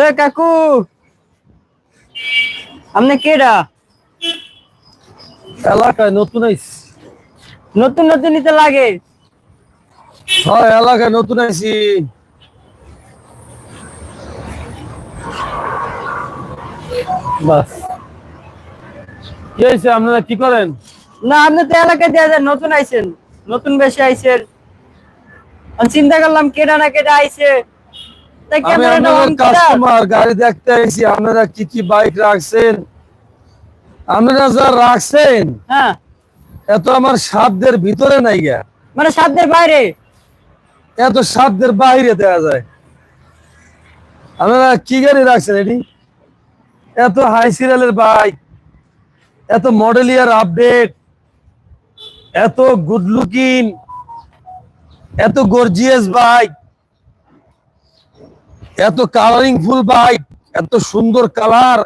এ কাকু। আপনি কেডা? এলাকায় নতুন আইছি। নতুন নতুন নিতে লাগে? হয় এলাকায় নতুন আইছি। বাস। কি হয়েছে আপনারা কি করেন? না আপনি তো এলাকায় দেওয়া যায় নতুন আইছেন নতুন বেশি আইছেন। আমি চিন্তা করলাম কেডা না কেডা আইছে। তাই আমি আপনাদের কাস্টমার গাড়ি দেখতে আইছি আপনারা কি কি বাইক রাখছেন? আপনারা যা রাখছেন হ্যাঁ। এত আমার সাধ্যের ভিতরে নাই গা। মানে সাধ্যের বাইরে? এত সাধ্যের বাইরে দেওয়া যায়। আপনারা কি গাড়ি রাখছেন এটি এত হাই সিরিয়ালের বাইক এত মডেল ইয়ার আপডেট এত গুড লুকিং এত গর্জিয়াস বাইক এত কালারিং ফুল বাইক এত সুন্দর কালার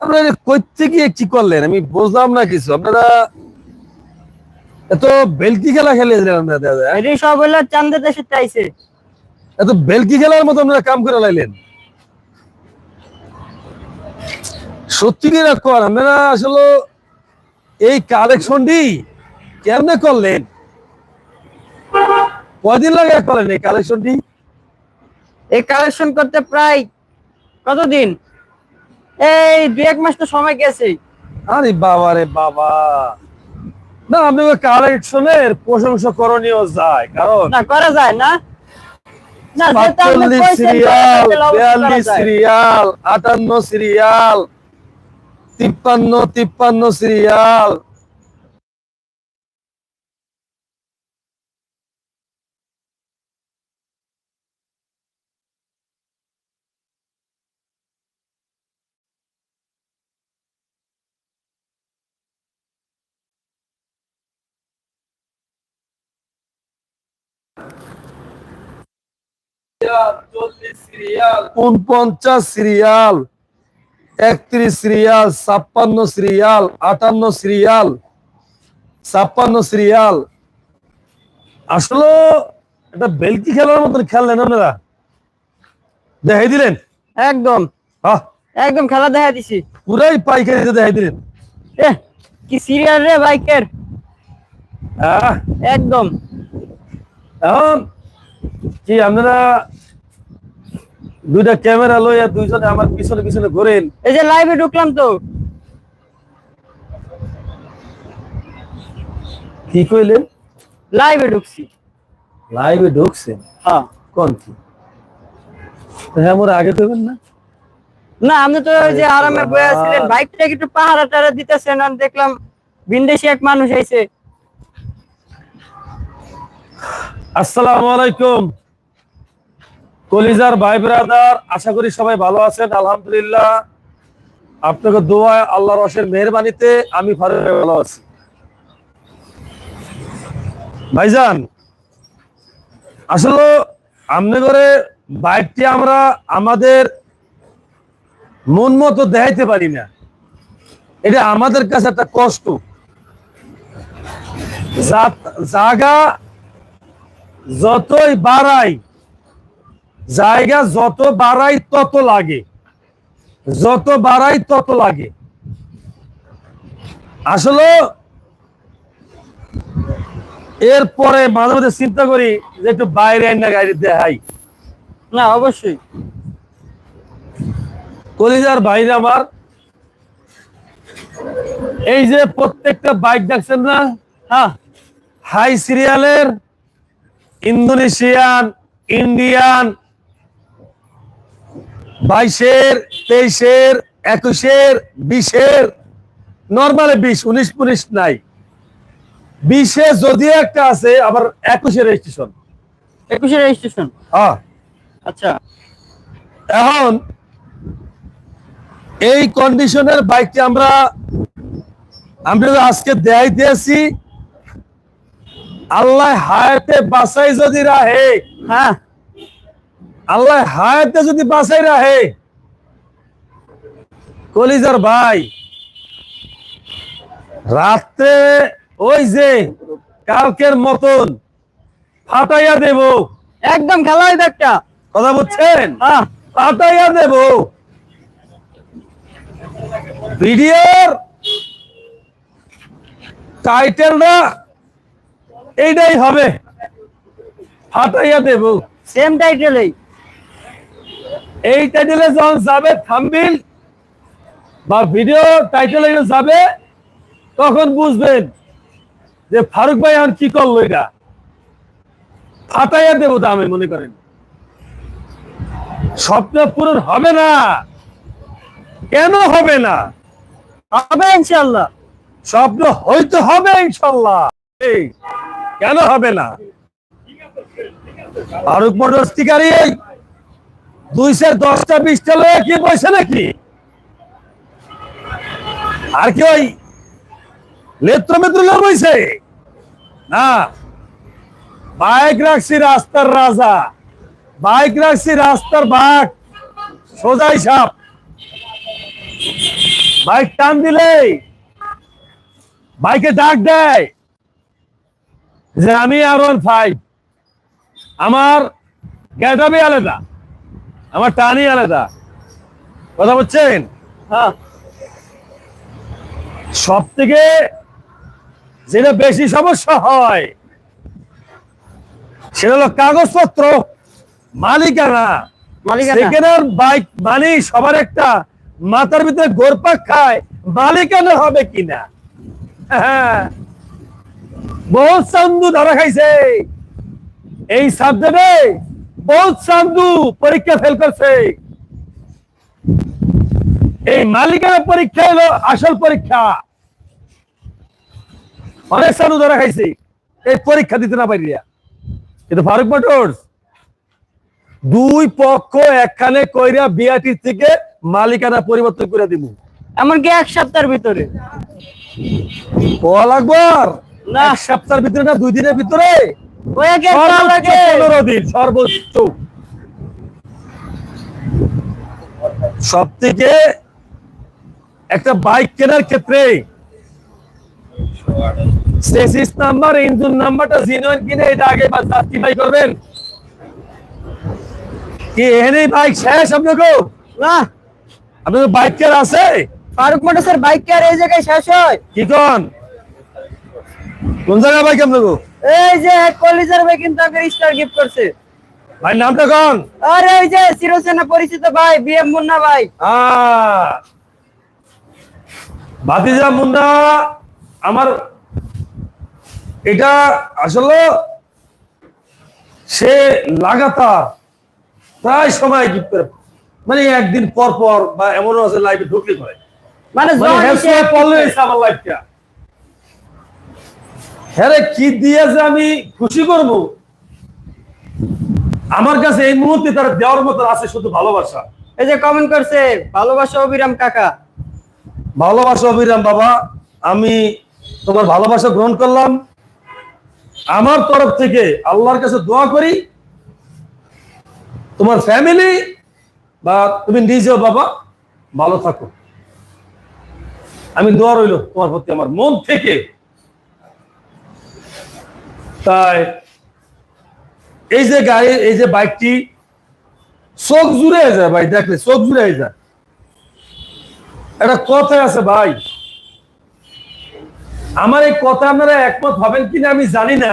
আপনারা করতে গিয়ে কি করলেন? আমি বুঝলাম না কিছু। আপনারা এত বেলকি খেলা খেলেছিলেন আপনারা দাদা সব হলো চান্দের দেশে আইছে এত বেলকি খেলার মতো আপনারা কাম করে লাইলেন। সত্যি কি কর আপনারা আসলে এই কালেকশনটি কেমনে করলেন? কদিন লাগে করলেন এই কালেকশনটি এই কালেকশন করতে প্রায় কতদিন? এই দু এক মাস তো সময় গেছে আরে বাবা রে বাবা। না আপনি কালেকশনের প্রশংসা করণীয় যায় কারণ না করা যায় না। বিয়াল্লিশ সিরিয়াল আটান্ন সিরিয়াল তিপ্পান্ন তিপ্পান্ন সিরিয়াল উনপঞ্চাশ সিরিয়াল। একত্রিশ সিরিয়াল ছাপ্পান্ন সিরিয়াল আটান্ন সিরিয়াল ছাপ্পান্ন সিরিয়াল। আসলে এটা বেলকি খেলার মতন খেললেন আপনারা? দেখাই দিলেন? একদম। আহ একদম খেলা দেখা দিছি। পুরাই পাইকারিতে দেখাই দিলেন। এ কি সিরিয়াল রে বাইকের? আহ। একদম। এখন কি আপনারা দুইটা ক্যামেরা লইয়া দুইজনে আমার পিছনে পিছনে ঘোরেন। এই যে লাইভে ঢুকলাম তো। কি কইলেন? লাইভে ঢুকছি। লাইভে ঢুকছেন? হ্যাঁ। কোন কি? হ্যাঁ মোর আগে দেবেন না? না আপনি তো ওই যে আরামে। বয়ে আছিলেন বাইকটা একটু পাহারা টাহারা দিতেছেন আমি দেখলাম বিন্দেশি এক মানুষ আইছে। আসসালামু আলাইকুম। কলিজার ভাই ব্রাদার, আশা করি সবাই ভালো আছেন, আলহামদুলিল্লাহ। আপনাকে দোয়া আল্লাহ রসের মেহরবানিতে আমি ফারুক ভালো আছি। ভাইজান, আসলে আমনে করে বাইকটি আমরা আমাদের মন মতো দেখাইতে পারি না। এটা আমাদের কাছে একটা কষ্ট। জায়গা যতই বাড়াই জায়গা যত বাড়াই তত লাগে। যত বাড়াই তত লাগে। আসলে এরপরে মাঝে মাঝে চিন্তা করি যে একটু বাইরে আইনা গাড়ি দেখাই। না অবশ্যই। কলিজার বাইরে আমার। এই যে প্রত্যেকটা বাইক দেখছেন না? হ্যাঁ। হাই সিরিয়ালের ইন্দোনেশিয়ান ইন্ডিয়ান বাইশের তেইশের একুশের বিশের নর্মালে বিশ উনিশ উনিশ নাই। বিশে যদিও একটা আছে আবার একুশের রেজিস্ট্রেশন একুশে রেজিস্ট্রেশন হ্যাঁ। আচ্ছা। এখন এই কন্ডিশনের বাইকটি আমরা আমরা আজকে দেয় দিয়েছি আল্লাহ হায়াতে বাসাই যদি রাহে হ্যাঁ। আল্লাহ হায়াতে যদি বাসাই রাহে কলিজার ভাই রাত্রে ওই যে কালকের মতন ফাটাইয়া দেব। একদম খেলা হইবে একটা কথা বলছেন? হ্যাঁ। পাতাইয়া দেব। ভিডিওর টাইটেলটা এইটাই হবে। ফাটাইয়া দেব। সেম টাইটেলই এই টাইটেলে যখন যাবে থাম্বিল বা ভিডিও টাইটেলে যাবে, তখন বুঝবেন যে ফারুক ভাই এখন কি করল এটা। ফাটাইয়া দেবো তো আমি মনে করেন। স্বপ্ন পূরণ হবে না। কেন হবে না? হবে ইনশাল্লাহ স্বপ্ন হইতে হবে ইনশাল্লাহ কেন হবে না? ফারুক মোটর স্টিকারি দুইশো দশটা, বিশটা লোক কি পয়সা নাকি? আর কি ওই লেত্র মেত্র লোক হয়েছে না। বাইক রাখছি রাস্তার রাজা। বাইক রাখছি রাস্তার বাঘ। সোজাই সাপ। বাইক টান দিলেই বাইকে ডাক দেয় যে আমি আর ওয়ান ফাইভ আমার গ্যাটাবি আলাদা। আমার টানি আলাদা। কথা বলছেন? হ্যাঁ। সব থেকে যেটা বেশি সমস্যা হয় সেটা হলো কাগজপত্র মালিকানা। বাইক মানে সবার একটা মাথার ভিতরে গোরপাক খায় মালিকানা হবে কিনা? হ্যাঁ। বহুত চান্দু ধরা খাইছে। এই সাবজেক্টে বহুত চান্দু পরীক্ষা ফেল করছে। এই মালিকানা পরীক্ষা হলো আসল পরীক্ষা। অনেক চান্দু ধরা খাইছে এই পরীক্ষা দিতে না পারিয়া। কিন্তু ফারুক মোটরস দুই পক্ষ একখানে কইরা বিআটি থেকে মালিকানা পরিবর্তন করে দিব এমনকি এক সপ্তাহের ভিতরে। লাগবো আর? না। এক সপ্তাহের ভিতরে না দুই দিনের ভিতরে? ওই একটা পনেরো দিন সর্বোচ্চ। সব থেকে একটা বাইক কেনার ক্ষেত্রে সেসিস নাম্বার ইঞ্জিন নাম্বারটা জিনুইন কিনে এটা আগে জাস্টিফাই করবেন। কি এখানে বাইক শেষ আপনাকে? না। আপনাদের বাইক কেয়ার আছে? ফারুক মোটরসের বাইক কি আর এই জায়গায় শেষ হয়। কি কন? কোন জায়গায় বাইক আপনাকে এই যে কলিজার ভাই কিন্তু স্টার গিফট করছে। ভাই নামটা কন? আরে এই যে চিরসেনা পরিচিত ভাই বিএম মুন্না ভাই। ভাতিজা মুন্না আমার এটা আসলে সে লাগাতার প্রায় সময় গিফট করে। মানে একদিন পর পর বা এমনও আছে লাইভে ঢুকলে করে। মানে মানে হ্যাঁ পড়লে আমার লাইফটা হ্যাঁ রে, কি দিয়ে যে আমি খুশি করব? আমার কাছে এই মুহূর্তে তার দেওয়ার মতো আছে শুধু ভালোবাসা। এই যে কমেন্ট করছে ভালোবাসা অবিরাম কাকা। ভালোবাসা অবিরাম বাবা আমি তোমার ভালোবাসা গ্রহণ করলাম। আমার তরফ থেকে আল্লাহর কাছে দোয়া করি। তোমার ফ্যামিলি বা তুমি নিজেও বাবা ভালো থাকো। আমি দোয়া রইল তোমার প্রতি আমার মন থেকে। এই যে গাড়ি, এই যে বাইকটি চোখ জুড়ে যায় ভাই, দেখলে চোখ জুড়ে যায় একটা কথা আছে ভাই, আমার এই কথা আপনারা একমত হবেন কিনা আমি জানি না,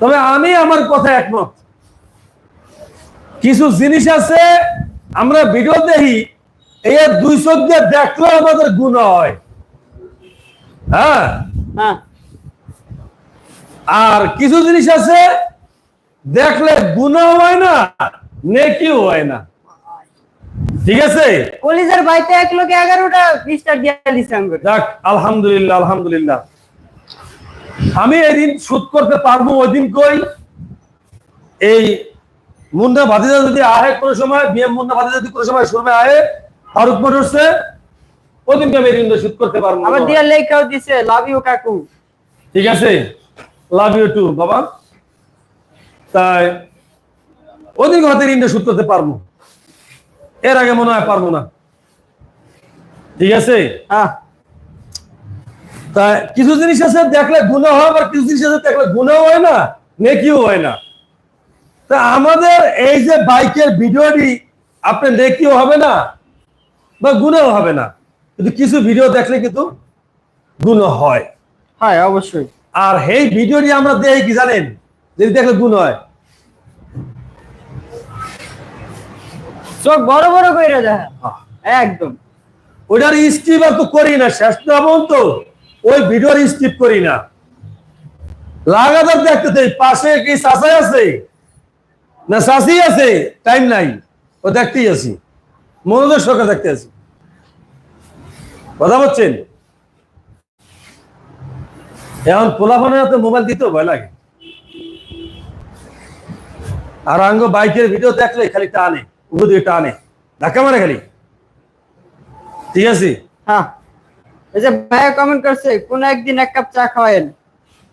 তবে আমি আমার কথা একমত। কিছু জিনিস আছে, আমরা ভিডিও দেখি, এই দুই চোখ দিয়ে দেখলেও আমাদের গুণ হয়। হ্যাঁ? হ্যাঁ। আর কিছু জিনিস আছে দেখলে গুণও হয় না নেকিও হয় না। ঠিক আছে? কলিজার ভাইতে এক লোকে এগারোটা স্টার দিয়ে যাক আলহামদুলিল্লাহ আলহামদুলিল্লাহ। আমি এদিন শুট করতে পারব ওই দিন কই? এই মুন্না ভাতিজা যদি আহে কোনো সময় বিএম মুন্না ভাতিজা যদি কোনো সময় শুনবে আহে ফারুক মোটরসে ওই দিনকে আমি এদিন শুট করতে পারব। আবার না। দিয়ে লেখাও দিছে লাভ ইউ কাকু। ঠিক আছে? লাভ ইউ টু বাবা। তাই ওদিন হয়তো ঋণটা শুট করতে পারব। এর আগে মনে হয় পারব না। ঠিক আছে? তা কিছু জিনিস আছে, দেখলে গুণা হয়, আবার কিছু জিনিস আছে, দেখলে গুণাও হয় না, নেকিও হয় না। তা আমাদের এই যে বাইকের ভিডিওটি আপনি দেখতেও হবে না, বা গুণেও হবে না। কিন্তু কিছু ভিডিও দেখলে কিন্তু গুণ হয়। হ্যাঁ অবশ্যই। আর এই ভিডিওটি আমরা দেখি কি জানেন? যদি দেখলে গুণ হয়। চোখ বড় বড় করে দেখা একদম। ওইটার স্কিপ আর তো করি না শেষ তো ওই ভিডিওর স্কিপ করি না। লাগাতার দেখতে চাই পাশে কি চাষাই আছে? না চাষি আছে? টাইম নাই। ও দেখতেই আছি। সহকারে দেখতে আছি। কথা বলছেন? এখন পোলাফোনের হাতে মোবাইল দিতেও ভয় লাগে। আর আঙ্গ বাইকের ভিডিও দেখলে খালি টানে উপর দিয়ে টানে। ধাক্কা মারে খালি। ঠিক আছে? হ্যাঁ। এই যে ভাইয়া কমেন্ট করছে কোন একদিন এক কাপ চা খাওয়ায়েন।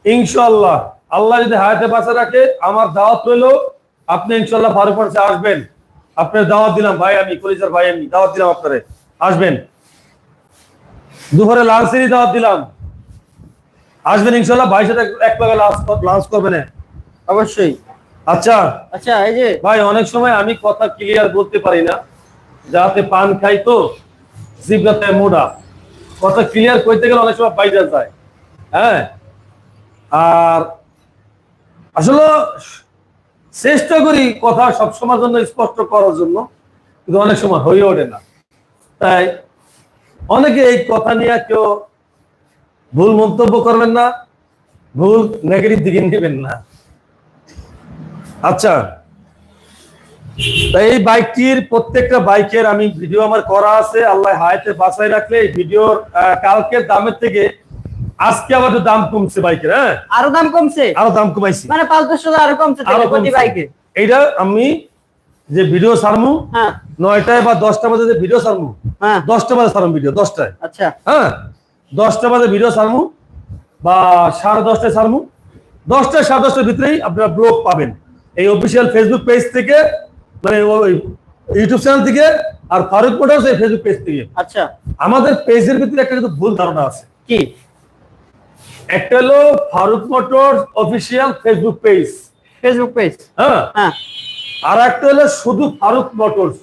ইনশাল্লাহ আল্লাহ যদি হায়াতে বাঁচা রাখে আমার দাওয়াত রইল আপনি ইনশাল্লাহ ফারুক পার্সে আসবেন। আপনার দাওয়াত দিলাম ভাই আমি কলিজার ভাই আমি দাওয়াত দিলাম আপনারে। আসবেন। দুপুরে লাঞ্চেরই দাওয়াত দিলাম। আসবেন ইনশাল্লাহ ভাই সাথে এক পাকে লাঞ্চ করবেন। অবশ্যই। আচ্ছা। আচ্ছা এই যে ভাই অনেক সময় আমি কথা ক্লিয়ার বলতে পারি না। যাতে পান খাই তো জিব্রাতে মোড়া। কথা ক্লিয়ার করতে গেলে অনেক সময় বাইরে যায়। হ্যাঁ? আর আসলে চেষ্টা করি কথা সবসময়ের জন্য স্পষ্ট করার জন্য কিন্তু অনেক সময় হয়ে ওঠে না। তাই অনেকে এই কথা নিয়ে কেউ ভুল মন্তব্য করবেন না ভুল নেগেটিভ দিকে নেবেন না। আচ্ছা এই বাইকটির প্রত্যেকটা বাইকের আমি ভিডিও আমার করা আছে আল্লাহ হায়াতে বাঁচাই রাখলে এই ভিডিওর কালকের দামের থেকে আজকে আবার দাম কমছে বাইকের হ্যাঁ? আরও দাম কমছে? আরও দাম কমাইছি। মানে পাঁচ দশ টাকা আরও কমছে আরও কমছে। বাইকে। এইটা আমি যে ভিডিও সারমু হ্যাঁ। নয়টায় বা দশটা বাজে যে ভিডিও সারমু হ্যাঁ। দশটা বাজে সারমু ভিডিও দশটায়। আচ্ছা। হ্যাঁ? দশটা বাজে ভিডিও সারমু বা সাড়ে দশটায় সারমু দশটায় সাড়ে দশটার ভিতরেই আপনারা ব্লগ পাবেন। এই অফিসিয়াল ফেসবুক পেজ থেকে মানে ওই ইউটিউব চ্যানেল থেকে আর ফারুক মোটরস এই ফেসবুক পেজ থেকে। আচ্ছা। আমাদের পেজের ভিতরে একটা কিন্তু ভুল ধারণা আছে। কি? একটা হলো Faruk motors official Facebook page Facebook page হ্যাঁ। আর একটা হলো শুধু ফারুক মোটরস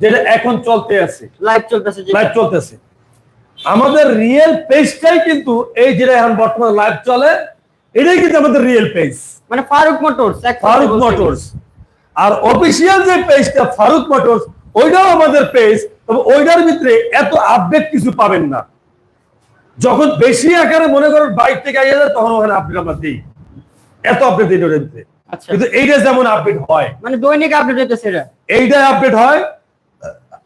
যেটা এখন চলতে আছে। লাইভ চলতেছে লাইভ চলতেছে। আমাদের রিয়েল পেজটাই কিন্তু এই যেটা এখন বর্তমানে লাইভ চলে এটাই কিন্তু আমাদের রিয়েল পেজ মানে ফারুক মোটরস ফারুক মোটরস। আর অফিসিয়াল যে পেজটা ফারুক মোটরস ওইটাও আমাদের পেজ তবে ওইটার ভিতরে এত আপডেট কিছু পাবেন না। যখন বেশি আকারে মনে করেন বাইক থেকে আইয়া যায় তখন ওখানে আপডেট আমরা দিই। এত আপডেট দিই ওটার ভিতরে। আচ্ছা। কিন্তু এইটা যেমন আপডেট হয় মানে দৈনিক আপডেট হইতেছে এটা। এইটাই আপডেট হয়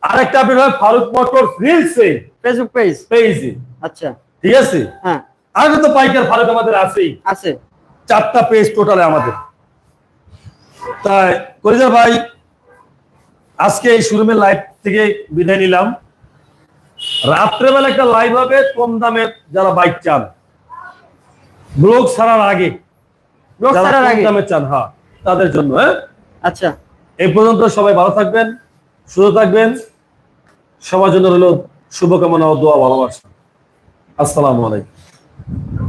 আরেকটা হয় ফারুক মোটরস রিলসে ফেসবুক পেজ পেজে আচ্ছা। ঠিক আছে? হ্যাঁ। আর তো পাইকার ফারুক আমাদের আছেই। আছে। চারটা পেজ টোটালে আমাদের। তাই করিজার ভাই আজকে এই শোরুমের লাইভ থেকে বিদায় নিলাম। রাত্রেবেলা একটা লাইভ হবে কম দামে যারা বাইক চান। ব্লগ যারা আগে? দামে চান হ্যাঁ তাদের জন্য হ্যাঁ। আচ্ছা। এই পর্যন্ত সবাই ভালো থাকবেন সুস্থ থাকবেন। সবার জন্য রইল শুভকামনা ও দোয়া ভালোবাসা। আসসালামু আলাইকুম।